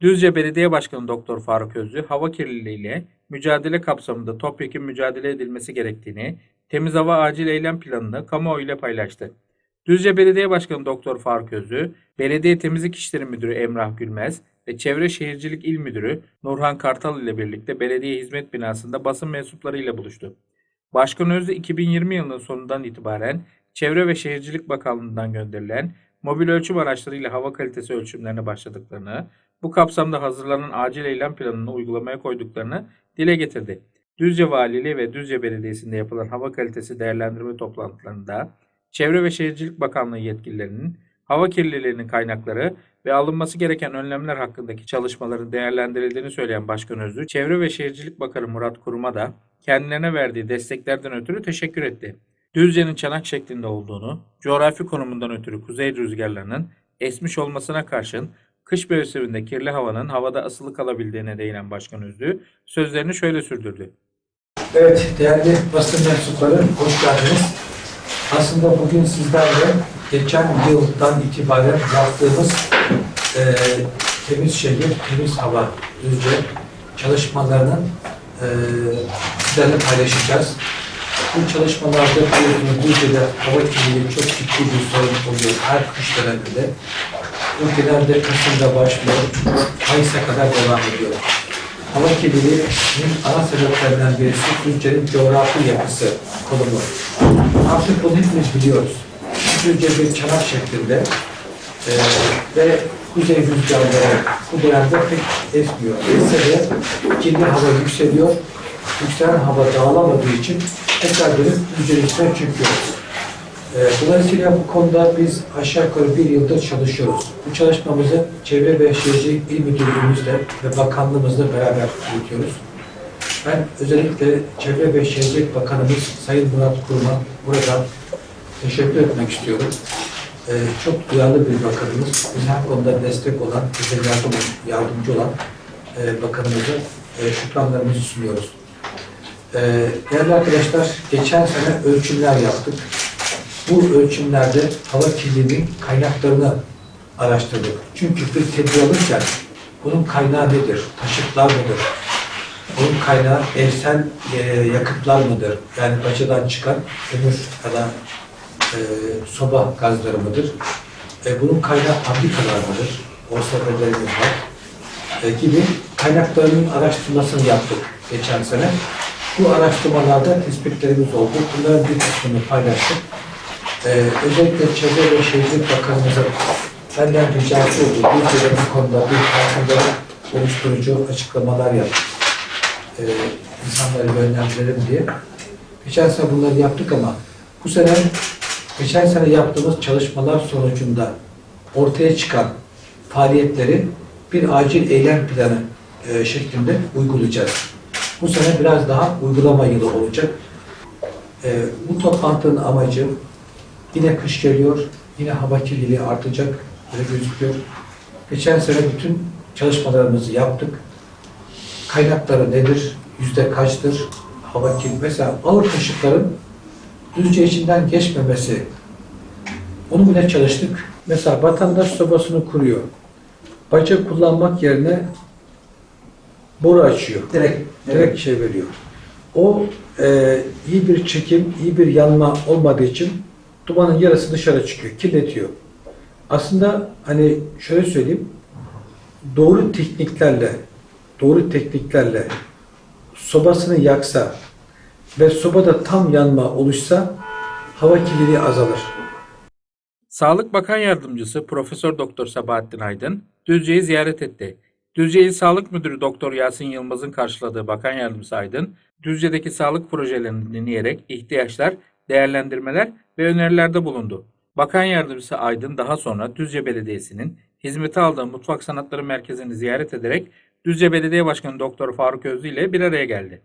Düzce Belediye Başkanı Doktor Faruk Özlü, hava kirliliğiyle mücadele kapsamında topyekun mücadele edilmesi gerektiğini, temiz hava acil eylem planını kamuoyu ile paylaştı. Düzce Belediye Başkanı Doktor Faruk Özlü, Belediye Temizlik İşleri Müdürü Emrah Gülmez ve Çevre Şehircilik İl Müdürü Nurhan Kartal ile birlikte belediye hizmet binasında basın mensuplarıyla buluştu. Başkan Özlü 2020 yılının sonundan itibaren Çevre ve Şehircilik Bakanlığı'ndan gönderilen mobil ölçüm araçlarıyla hava kalitesi ölçümlerine başladıklarını, bu kapsamda hazırlanan acil eylem planını uygulamaya koyduklarını dile getirdi. Düzce Valiliği ve Düzce Belediyesi'nde yapılan hava kalitesi değerlendirme toplantılarında Çevre ve Şehircilik Bakanlığı yetkililerinin hava kirliliğinin kaynakları ve alınması gereken önlemler hakkındaki çalışmaların değerlendirildiğini söyleyen Başkan Özlü, Çevre ve Şehircilik Bakanı Murat Kurum'a da kendilerine verdiği desteklerden ötürü teşekkür etti. Düzce'nin çanak şeklinde olduğunu, coğrafi konumundan ötürü kuzey rüzgarlarının esmiş olmasına karşın kış mevsiminde kirli havanın havada asılı kalabildiğine değinen Başkan Özlü sözlerini şöyle sürdürdü. Evet, değerli basın mensupları, hoş geldiniz. Aslında bugün sizlerle geçen yıldan itibaren yaptığımız e, temiz şehir, temiz hava, düzce çalışmalarının e, sizlerle paylaşacağız. Bu çalışmalarda biliyorsunuz Düzce'de hava kirliliği çok ciddi bir sorun oluyor her kış döneminde. Genelde Kasım'da başlıyor, Mayıs'a kadar devam ediyor. Hava kirliliğinin ana sebeplerinden birisi Düzce'nin coğrafi yapısı, konumu. Artık bunu hepimiz biliyoruz. Düzce bir çanak şeklinde e, ve kuzey rüzgarları bu dönemde pek esmiyor. Esse de kirli hava yükseliyor. Yükselen hava dağılamadığı için tekrar dönüp üstüne çöküyoruz. E, Dolayısıyla bu konuda biz aşağı yukarı bir yıldır çalışıyoruz. Bu çalışmamızı Çevre ve Şehircilik İl Müdürlüğümüzle ve Bakanlığımızla beraber yürütüyoruz. Ben özellikle Çevre ve Şehircilik Bakanımız Sayın Murat Kurum'a buradan teşekkür etmek istiyorum. E, çok duyarlı bir bakanımız. Bize her konuda destek olan, bize yardım, yardımcı olan e, bakanımıza e, şükranlarımızı sunuyoruz. E, değerli arkadaşlar, geçen sene ölçümler yaptık. Bu ölçümlerde hava kirliliğinin kaynaklarını araştırdık. Çünkü bir tedbir alırken bunun kaynağı nedir? Taşıtlar mıdır? Bunun kaynağı evsel e, yakıtlar mıdır? Yani bacadan çıkan kömür ya da e, soba gazları mıdır? E, bunun kaynağı fabrikalar mıdır? OSB'lerimiz var. E, gibi kaynaklarının araştırmasını yaptık geçen sene. Bu araştırmalarda tespitlerimiz oldu. Bunların bir kısmını paylaştık. Ee, özellikle Çevre ve Şehircilik Bakanımıza benden ricası oldu. Bir kere bu konuda bir farkındalık oluşturucu açıklamalar yap. Ee, insanları yönlendirelim diye. Geçen sene bunları yaptık ama bu sene geçen sene yaptığımız çalışmalar sonucunda ortaya çıkan faaliyetleri bir acil eylem planı e, şeklinde uygulayacağız. Bu sene biraz daha uygulama yılı olacak. E, bu toplantının amacı Yine kış geliyor, yine hava kirliliği artacak, böyle gözüküyor. Geçen sene bütün çalışmalarımızı yaptık. Kaynakları nedir, yüzde kaçtır, hava kirliliği. Mesela ağır taşıtların düzce içinden geçmemesi, onu bile çalıştık. Mesela vatandaş sobasını kuruyor. Baca kullanmak yerine boru açıyor. Direkt, direkt şey veriyor. O e, iyi bir çekim, iyi bir yanma olmadığı için dumanın yarısı dışarı çıkıyor, kirletiyor. Aslında hani şöyle söyleyeyim, doğru tekniklerle, doğru tekniklerle sobasını yaksa ve sobada tam yanma oluşsa hava kirliliği azalır. Sağlık Bakan Yardımcısı Profesör Doktor Sabahattin Aydın Düzce'yi ziyaret etti. Düzce İl Sağlık Müdürü Doktor Yasin Yılmaz'ın karşıladığı Bakan Yardımcısı Aydın, Düzce'deki sağlık projelerini dinleyerek ihtiyaçlar, değerlendirmeler ve önerilerde bulundu. Bakan Yardımcısı Aydın daha sonra Düzce Belediyesi'nin hizmete aldığı Mutfak Sanatları Merkezi'ni ziyaret ederek Düzce Belediye Başkanı Doktor Faruk Özlü ile bir araya geldi.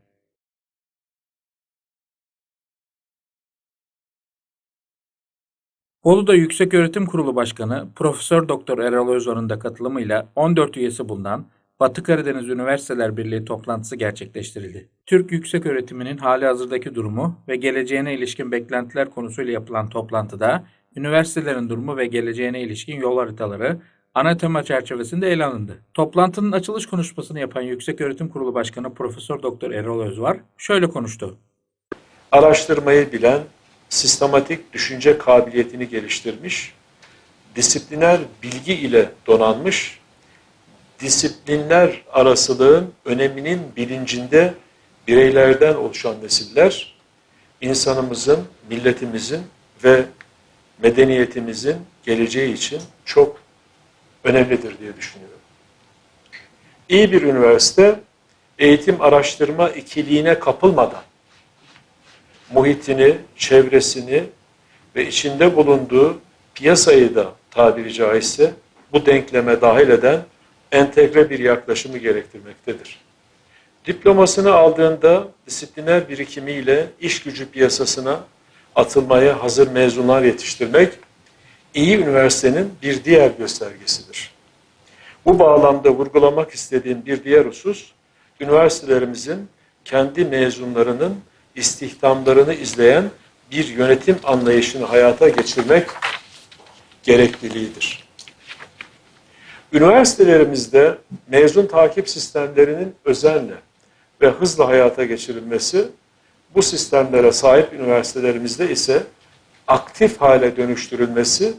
Bolu'da Yükseköğretim Kurulu Başkanı Profesör Doktor Erol Özor'un da katılımıyla 14 üyesi bulunan Batı Karadeniz Üniversiteler Birliği toplantısı gerçekleştirildi. Türk yüksek öğretiminin hali hazırdaki durumu ve geleceğine ilişkin beklentiler konusuyla yapılan toplantıda üniversitelerin durumu ve geleceğine ilişkin yol haritaları, ana tema çerçevesinde ele alındı. Toplantının açılış konuşmasını yapan Yükseköğretim Kurulu Başkanı Profesör Doktor Erol Özvar şöyle konuştu. araştırmayı bilen, sistematik düşünce kabiliyetini geliştirmiş, disipliner bilgi ile donanmış, disiplinler arasılığın öneminin bilincinde bireylerden oluşan nesiller, insanımızın, milletimizin ve medeniyetimizin geleceği için çok önemlidir diye düşünüyorum. İyi bir üniversite, eğitim araştırma ikiliğine kapılmadan, muhitini, çevresini ve içinde bulunduğu piyasayı da tabiri caizse bu denkleme dahil eden entegre bir yaklaşımı gerektirmektedir. Diplomasını aldığında disipliner birikimiyle iş gücü piyasasına atılmaya hazır mezunlar yetiştirmek iyi üniversitenin bir diğer göstergesidir. Bu bağlamda vurgulamak istediğim bir diğer husus, üniversitelerimizin kendi mezunlarının istihdamlarını izleyen bir yönetim anlayışını hayata geçirmek gerekliliğidir. Üniversitelerimizde mezun takip sistemlerinin özenle ve hızla hayata geçirilmesi, bu sistemlere sahip üniversitelerimizde ise aktif hale dönüştürülmesi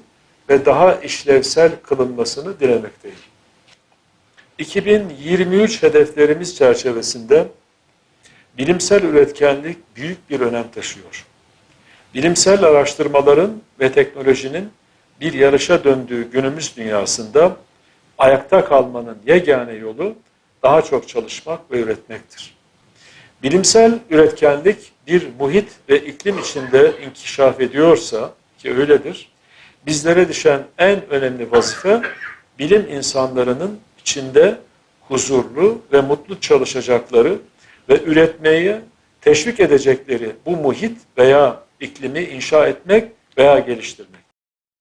ve daha işlevsel kılınmasını dilemekteyim. 2023 hedeflerimiz çerçevesinde bilimsel üretkenlik büyük bir önem taşıyor. Bilimsel araştırmaların ve teknolojinin bir yarışa döndüğü günümüz dünyasında ayakta kalmanın yegane yolu daha çok çalışmak ve üretmektir. Bilimsel üretkenlik bir muhit ve iklim içinde inkişaf ediyorsa ki öyledir, bizlere düşen en önemli vazife bilim insanlarının içinde huzurlu ve mutlu çalışacakları ve üretmeye teşvik edecekleri bu muhit veya iklimi inşa etmek veya geliştirmek.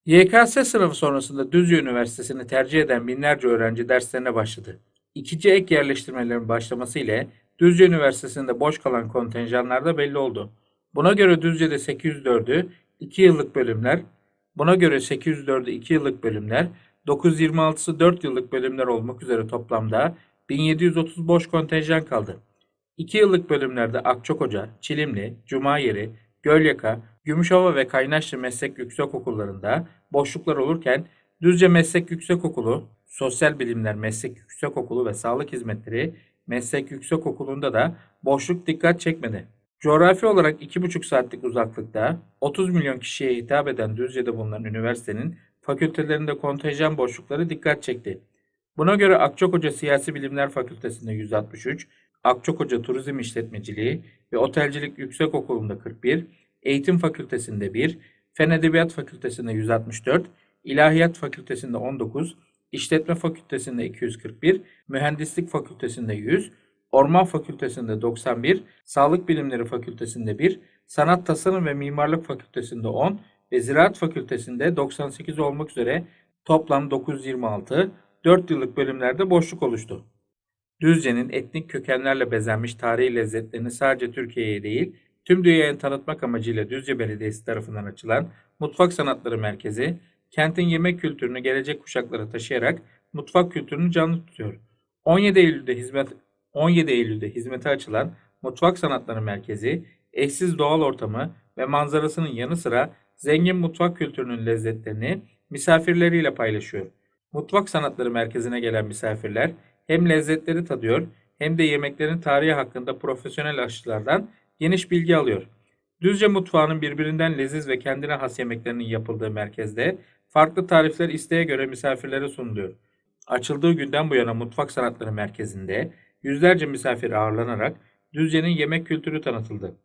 YKS sınavı sonrasında Düzce Üniversitesi'ni tercih eden binlerce öğrenci derslerine başladı. İkinci ek yerleştirmelerin başlaması ile Düzce Üniversitesi'nde boş kalan kontenjanlar da belli oldu. Buna göre Düzce'de 804'ü 2 yıllık bölümler, buna göre 804'ü 2 yıllık bölümler, 926'sı 4 yıllık bölümler olmak üzere toplamda 1730 boş kontenjan kaldı. 2 yıllık bölümlerde Akçakoca, Çilimli, Cumayeri, Gölyaka, Gümüşhova ve Kaynaşlı Meslek Yüksekokullarında boşluklar olurken Düzce Meslek Yüksekokulu, Sosyal Bilimler Meslek Yüksekokulu ve Sağlık Hizmetleri Meslek Yüksekokulu'nda da boşluk dikkat çekmedi. Coğrafi olarak 2,5 saatlik uzaklıkta 30 milyon kişiye hitap eden Düzce'de bulunan üniversitenin fakültelerinde kontenjan boşlukları dikkat çekti. Buna göre Akçakoca Siyasi Bilimler Fakültesinde 163, Akçakoca Turizm İşletmeciliği ve Otelcilik Yüksekokulu'nda 41, Eğitim Fakültesinde 1, Fen Edebiyat Fakültesinde 164, İlahiyat Fakültesinde 19, İşletme Fakültesinde 241, Mühendislik Fakültesinde 100, Orman Fakültesinde 91, Sağlık Bilimleri Fakültesinde 1, Sanat Tasarım ve Mimarlık Fakültesinde 10 ve Ziraat Fakültesinde 98 olmak üzere toplam 926, 4 yıllık bölümlerde boşluk oluştu. Düzce'nin etnik kökenlerle bezenmiş tarihi lezzetlerini sadece Türkiye'ye değil, tüm dünyaya tanıtmak amacıyla Düzce Belediyesi tarafından açılan Mutfak Sanatları Merkezi, kentin yemek kültürünü gelecek kuşaklara taşıyarak mutfak kültürünü canlı tutuyor. 17 Eylül'de hizmet 17 Eylül'de hizmete açılan Mutfak Sanatları Merkezi, eşsiz doğal ortamı ve manzarasının yanı sıra zengin mutfak kültürünün lezzetlerini misafirleriyle paylaşıyor. Mutfak Sanatları Merkezi'ne gelen misafirler hem lezzetleri tadıyor hem de yemeklerin tarihi hakkında profesyonel aşçılardan geniş bilgi alıyor. Düzce mutfağının birbirinden leziz ve kendine has yemeklerinin yapıldığı merkezde farklı tarifler isteğe göre misafirlere sunuluyor. Açıldığı günden bu yana Mutfak Sanatları Merkezi'nde yüzlerce misafir ağırlanarak Düzce'nin yemek kültürü tanıtıldı.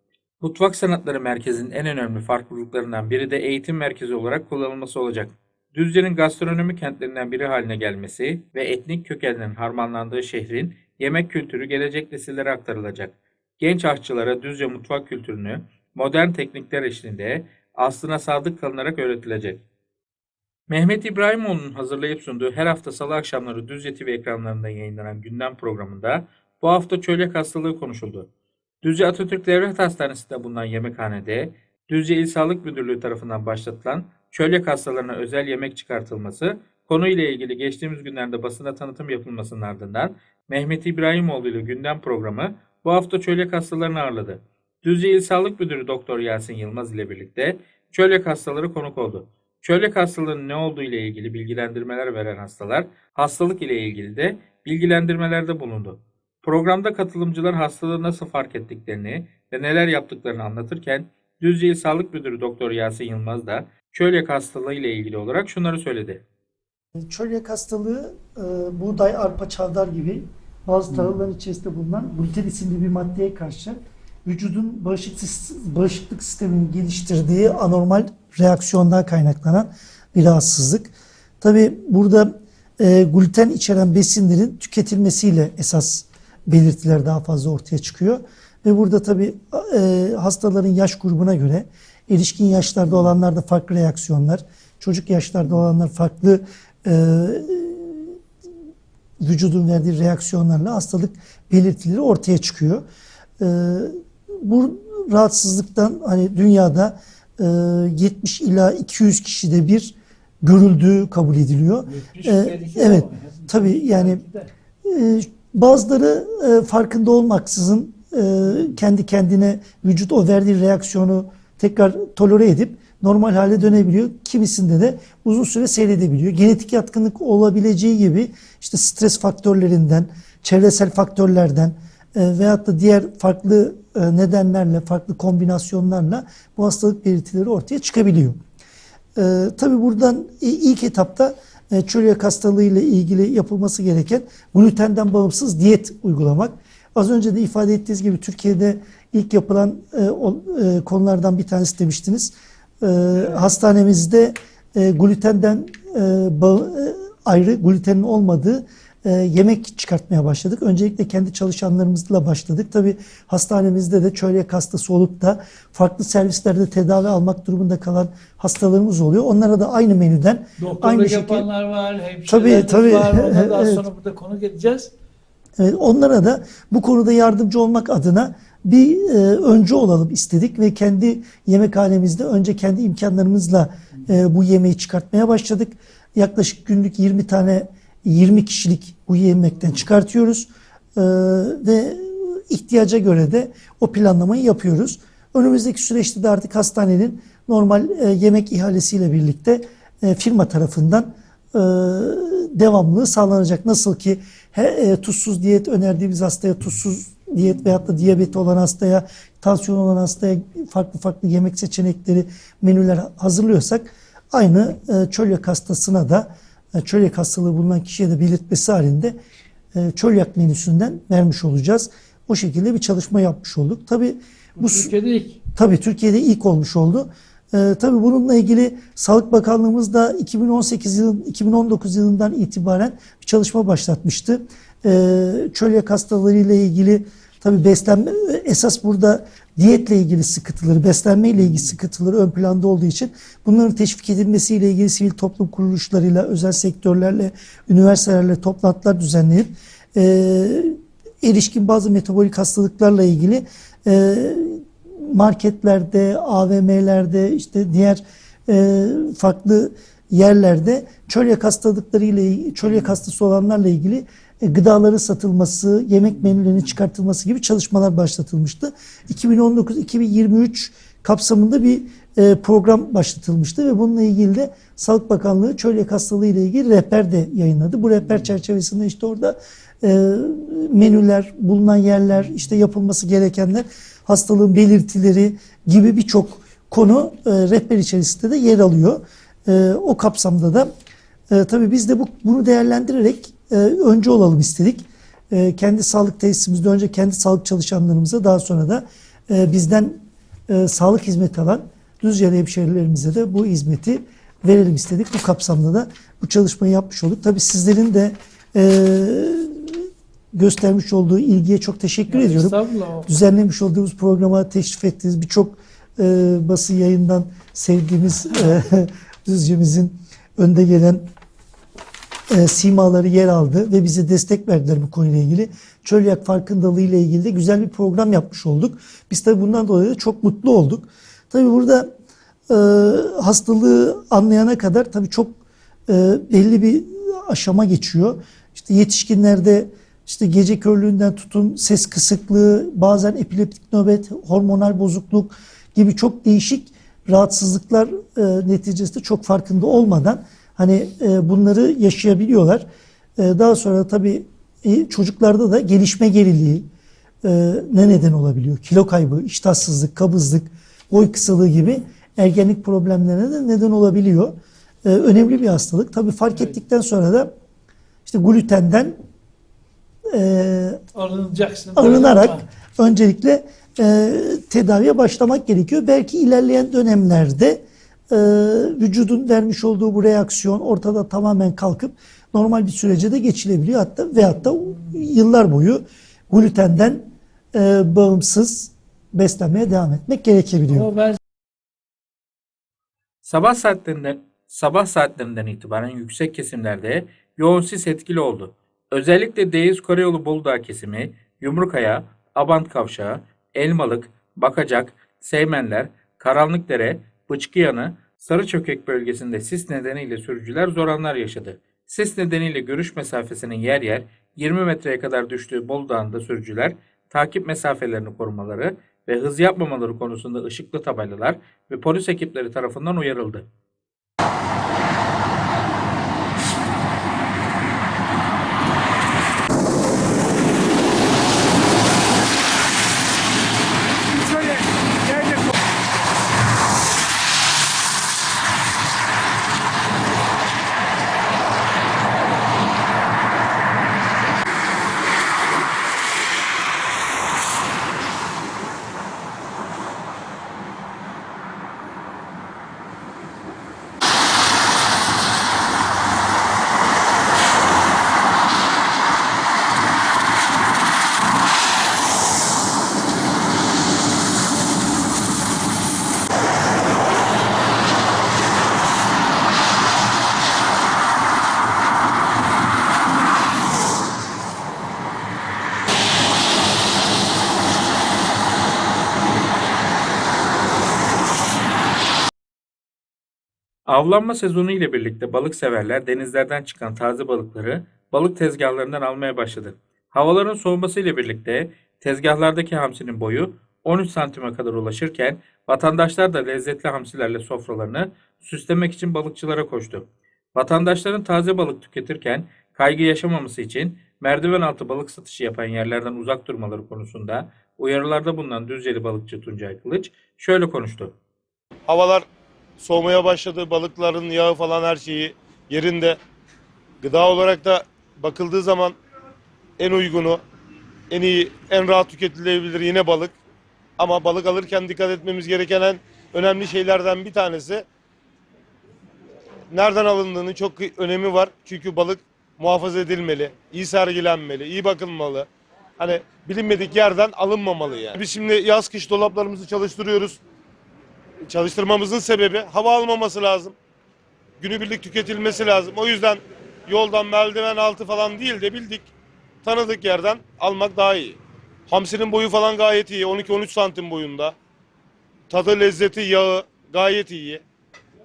Mutfak Sanatları Merkezi'nin en önemli farklılıklarından biri de eğitim merkezi olarak kullanılması olacak. Düzce'nin gastronomi kentlerinden biri haline gelmesi ve etnik kökenlerin harmanlandığı şehrin yemek kültürü gelecek nesillere aktarılacak. Genç aşçılara Düzce mutfak kültürünü modern teknikler eşliğinde aslına sadık kalınarak öğretilecek. Mehmet İbrahimoğlu'nun hazırlayıp sunduğu her hafta salı akşamları Düzce TV ekranlarında yayınlanan gündem programında bu hafta çölyak hastalığı konuşuldu. Düzce Atatürk Devlet Hastanesi'nde bulunan yemekhanede Düzce İl Sağlık Müdürlüğü tarafından başlatılan çölyak hastalarına özel yemek çıkartılması Konuyla ilgili geçtiğimiz günlerde basına tanıtım yapılmasının ardından Mehmet İbrahimoğlu ile gündem programı bu hafta çölyak hastalarını ağırladı. Düzce İl Sağlık Müdürü Doktor Yasin Yılmaz ile birlikte çölyak hastaları konuk oldu. Çölyak hastalığının ne olduğu ile ilgili bilgilendirmeler veren hastalar, hastalık ile ilgili de bilgilendirmelerde bulundu. Programda katılımcılar hastalığı nasıl fark ettiklerini ve neler yaptıklarını anlatırken Düzce İl Sağlık Müdürü Doktor Yasin Yılmaz da çölyak hastalığı ile ilgili olarak şunları söyledi. Çölyak hastalığı e, buğday, arpa, çavdar gibi bazı tahılların içerisinde bulunan gluten isimli bir maddeye karşı vücudun bağışıklık, sis- bağışıklık sisteminin geliştirdiği anormal reaksiyondan kaynaklanan bir rahatsızlık. Tabi burada e, gluten içeren besinlerin tüketilmesiyle esas belirtiler daha fazla ortaya çıkıyor. Ve burada tabi e, hastaların yaş grubuna göre erişkin yaşlarda olanlarda farklı reaksiyonlar, çocuk yaşlarda olanlar farklı e, vücudun verdiği reaksiyonlarla hastalık belirtileri ortaya çıkıyor. E, bu rahatsızlıktan hani dünyada e, 70 ila 200 kişide bir görüldüğü kabul ediliyor. Ee, evet, tabii yani e, bazıları e, farkında olmaksızın e, kendi kendine vücut o verdiği reaksiyonu tekrar tolere edip normal hale dönebiliyor. Kimisinde de uzun süre seyredebiliyor. Genetik yatkınlık olabileceği gibi işte stres faktörlerinden, çevresel faktörlerden e, veyahut da diğer farklı e, nedenlerle, farklı kombinasyonlarla bu hastalık belirtileri ortaya çıkabiliyor. Ee, tabii buradan ilk etapta e, çölyak hastalığı ile ilgili yapılması gereken glutenden bağımsız diyet uygulamak. Az önce de ifade ettiğiniz gibi Türkiye'de ilk yapılan e, o- e, konulardan bir tanesi demiştiniz. E, hastanemizde e, glutenden e, bağ- e, ayrı glutenin olmadığı e, yemek çıkartmaya başladık. Öncelikle kendi çalışanlarımızla başladık. Tabii hastanemizde de çölyak hastası olup da farklı servislerde tedavi almak durumunda kalan hastalarımız oluyor. Onlara da aynı menüden Doktorluk aynı şekilde yapanlar var, Tabii, tabii. var. Onları daha Evet. sonra burada konuk edeceğiz. Evet, onlara da bu konuda yardımcı olmak adına bir e, öncü olalım istedik ve kendi yemekhanemizde önce kendi imkanlarımızla e, bu yemeği çıkartmaya başladık. Yaklaşık günlük 20 tane 20 kişilik bu yemekten çıkartıyoruz E, ve ihtiyaca göre de o planlamayı yapıyoruz. Önümüzdeki süreçte de artık hastanenin normal e, yemek ihalesiyle birlikte e, firma tarafından e, devamlılığı sağlanacak. Nasıl ki he, e, tuzsuz diyet önerdiğimiz hastaya tuzsuz diyet veyahut da diyabeti olan hastaya, tansiyon olan hastaya farklı farklı yemek seçenekleri, menüler hazırlıyorsak aynı e, çölyak hastasına da e, çölyak hastalığı bulunan kişiye de belirtmesi halinde e, çölyak menüsünden vermiş olacağız. O şekilde bir çalışma yapmış olduk. Tabii bu Türkiye'de ilk. Tabii Türkiye'de ilk olmuş oldu. Ee, tabii bununla ilgili Sağlık Bakanlığımız da 2018 yılın 2019 yılından itibaren bir çalışma başlatmıştı. Ee, çölyak hastalığı ile ilgili tabii beslenme esas burada diyetle ilgili sıkıntıları, beslenme ile ilgili sıkıntıları ön planda olduğu için bunların teşvik edilmesiyle ilgili sivil toplum kuruluşlarıyla, özel sektörlerle, üniversitelerle toplantılar düzenlenip e, erişkin bazı metabolik hastalıklarla ilgili e, marketlerde, AVM'lerde, işte diğer e, farklı yerlerde çölyak hastalıkları ile çölyak hastası olanlarla ilgili e, gıdaların satılması, yemek menülerinin çıkartılması gibi çalışmalar başlatılmıştı. 2019-2023 kapsamında bir e, program başlatılmıştı ve bununla ilgili de Sağlık Bakanlığı çölyak hastalığı ile ilgili rehber de yayınladı. Bu rehber çerçevesinde işte orada e, menüler, bulunan yerler, işte yapılması gerekenler, hastalığın belirtileri gibi birçok konu rehber içerisinde de yer alıyor. O kapsamda da tabii biz de bu, bunu değerlendirerek e, önce olalım istedik. E, kendi sağlık tesisimizde önce kendi sağlık çalışanlarımıza daha sonra da e, bizden e, sağlık hizmeti alan Düzce'li hemşehrilerimize de bu hizmeti verelim istedik. Bu kapsamda da bu çalışmayı yapmış olduk. Tabii sizlerin de e, göstermiş olduğu ilgiye çok teşekkür ediyorum Estağfurullah. düzenlemiş olduğumuz programa teşrif ettiğiniz birçok e, basın yayından sevdiğimiz e, Düzce'mizin önde gelen e, simaları yer aldı ve bize destek verdiler bu konuyla ilgili. Çölyak farkındalığı ile ilgili de güzel bir program yapmış olduk. Biz tabii bundan dolayı da çok mutlu olduk. Tabii burada e, hastalığı anlayana kadar tabii çok e, belli bir aşama geçiyor. İşte yetişkinlerde işte gece körlüğünden tutun ses kısıklığı, bazen epileptik nöbet, hormonal bozukluk gibi çok değişik rahatsızlıklar e, neticesinde çok farkında olmadan hani e, bunları yaşayabiliyorlar. E, daha sonra tabii e, çocuklarda da gelişme geriliği e, ne neden olabiliyor? Kilo kaybı, iştahsızlık, kabızlık, boy kısalığı gibi ergenlik problemlerine de neden olabiliyor. E, önemli bir hastalık. Tabii fark ettikten sonra da işte glutenden e, Arınacaksın. alınarak Ama öncelikle e, tedaviye başlamak gerekiyor. Belki ilerleyen dönemlerde e, vücudun vermiş olduğu bu reaksiyon ortada tamamen kalkıp normal bir sürece de geçilebiliyor. Hatta ve hatta yıllar boyu glutenden e, bağımsız beslenmeye devam etmek gerekebiliyor. Ben Sabah saatlerinden sabah saatlerinden itibaren yüksek kesimlerde yoğun sis etkili oldu. Özellikle Deniz Koreyolu Buludağ kesimi, Yumrukaya, Abant Kavşağı, Elmalık, Bakacak, Seymenler, Karanlıkdere, Bıçkıyanı, Sarıçökek bölgesinde sis nedeniyle sürücüler zor anlar yaşadı. Sis nedeniyle görüş mesafesinin yer yer 20 metreye kadar düştüğü Bolu Dağı'nda sürücüler takip mesafelerini korumaları ve hız yapmamaları konusunda ışıklı tabelalar ve polis ekipleri tarafından uyarıldı. Avlanma sezonu ile birlikte balık severler denizlerden çıkan taze balıkları balık tezgahlarından almaya başladı. Havaların soğuması ile birlikte tezgahlardaki hamsinin boyu 13 santime kadar ulaşırken vatandaşlar da lezzetli hamsilerle sofralarını süslemek için balıkçılara koştu. Vatandaşların taze balık tüketirken kaygı yaşamaması için merdiven altı balık satışı yapan yerlerden uzak durmaları konusunda uyarılarda bulunan Düzceli balıkçı Tuncay Kılıç şöyle konuştu. Havalar soğumaya başladı. Balıkların yağı falan her şeyi yerinde. Gıda olarak da bakıldığı zaman en uygunu, en iyi, en rahat tüketilebilir yine balık. Ama balık alırken dikkat etmemiz gereken en önemli şeylerden bir tanesi nereden alındığının çok önemi var. Çünkü balık muhafaza edilmeli, iyi sergilenmeli, iyi bakılmalı. Hani bilinmedik yerden alınmamalı yani. Biz şimdi yaz kış dolaplarımızı çalıştırıyoruz çalıştırmamızın sebebi hava almaması lazım. Günübirlik tüketilmesi lazım. O yüzden yoldan merdiven altı falan değil de bildik tanıdık yerden almak daha iyi. Hamsinin boyu falan gayet iyi. 12-13 santim boyunda. Tadı, lezzeti, yağı gayet iyi.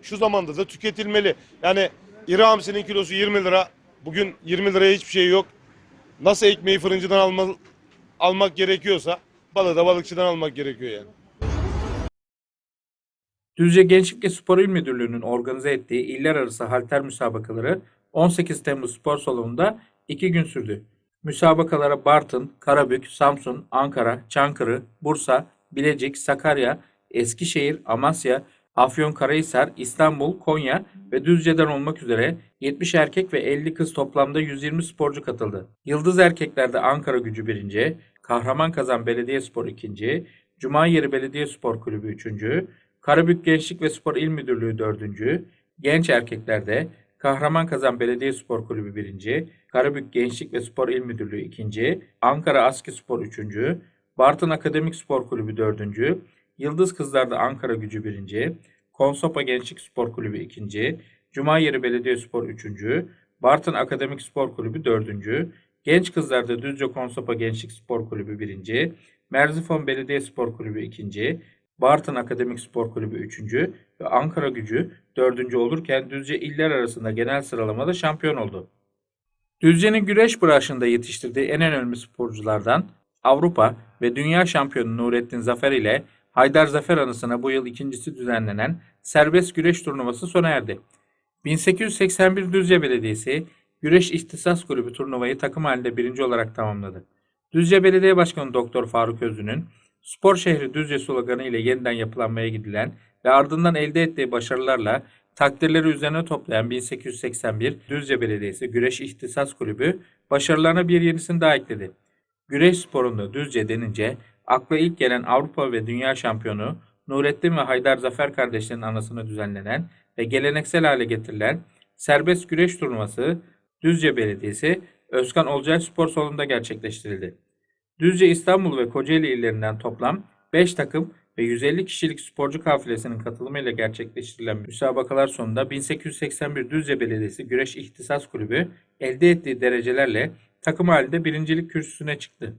Şu zamanda da tüketilmeli. Yani iri hamsinin kilosu 20 lira. Bugün 20 liraya hiçbir şey yok. Nasıl ekmeği fırıncıdan alma, almak gerekiyorsa balığı da balıkçıdan almak gerekiyor yani. Düzce Gençlik ve Spor İl Müdürlüğü'nün organize ettiği iller arası halter müsabakaları 18 Temmuz Spor Salonu'nda 2 gün sürdü. Müsabakalara Bartın, Karabük, Samsun, Ankara, Çankırı, Bursa, Bilecik, Sakarya, Eskişehir, Amasya, Afyonkarahisar, İstanbul, Konya ve Düzce'den olmak üzere 70 erkek ve 50 kız toplamda 120 sporcu katıldı. Yıldız erkeklerde Ankara Gücü 1. Kahraman Belediyespor 2. Cumayeri Belediyespor Kulübü 3. Karabük Gençlik ve Spor İl Müdürlüğü 4. Genç erkeklerde Kahraman Belediyespor Kulübü 1. Karabük Gençlik ve Spor İl Müdürlüğü 2. Ankara Aski Spor 3. Bartın Akademik Spor Kulübü 4. Yıldız Kızlar'da Ankara Gücü 1. Konsopa Gençlik Spor Kulübü 2. Cumayeri Belediyespor 3. Bartın Akademik Spor Kulübü 4. Genç Kızlar'da Düzce Konsopa Gençlik Spor Kulübü 1. Merzifon Belediye Spor Kulübü 2. Bartın Akademik Spor Kulübü 3. ve Ankara Gücü 4. olurken Düzce iller arasında genel sıralamada şampiyon oldu. Düzce'nin güreş branşında yetiştirdiği en önemli sporculardan Avrupa ve Dünya şampiyonu Nurettin Zafer ile Haydar Zafer anısına bu yıl ikincisi düzenlenen serbest güreş turnuvası sona erdi. 1881 Düzce Belediyesi Güreş İhtisas Kulübü turnuvayı takım halinde birinci olarak tamamladı. Düzce Belediye Başkanı Doktor Faruk Özlü'nün Spor Şehri Düzce sloganı ile yeniden yapılanmaya gidilen ve ardından elde ettiği başarılarla takdirleri üzerine toplayan 1881 Düzce Belediyesi Güreş İhtisas Kulübü başarılarına bir yenisini daha ekledi. Güreş sporunda Düzce denince akla ilk gelen Avrupa ve Dünya şampiyonu Nurettin ve Haydar Zafer kardeşlerin anısına düzenlenen ve geleneksel hale getirilen serbest güreş turnuvası Düzce Belediyesi Özkan Olcay Spor Salonu'nda gerçekleştirildi. Düzce İstanbul ve Kocaeli illerinden toplam 5 takım ve 150 kişilik sporcu kafilesinin katılımıyla gerçekleştirilen müsabakalar sonunda 1881 Düzce Belediyesi Güreş İhtisas Kulübü elde ettiği derecelerle takım halinde birincilik kürsüsüne çıktı.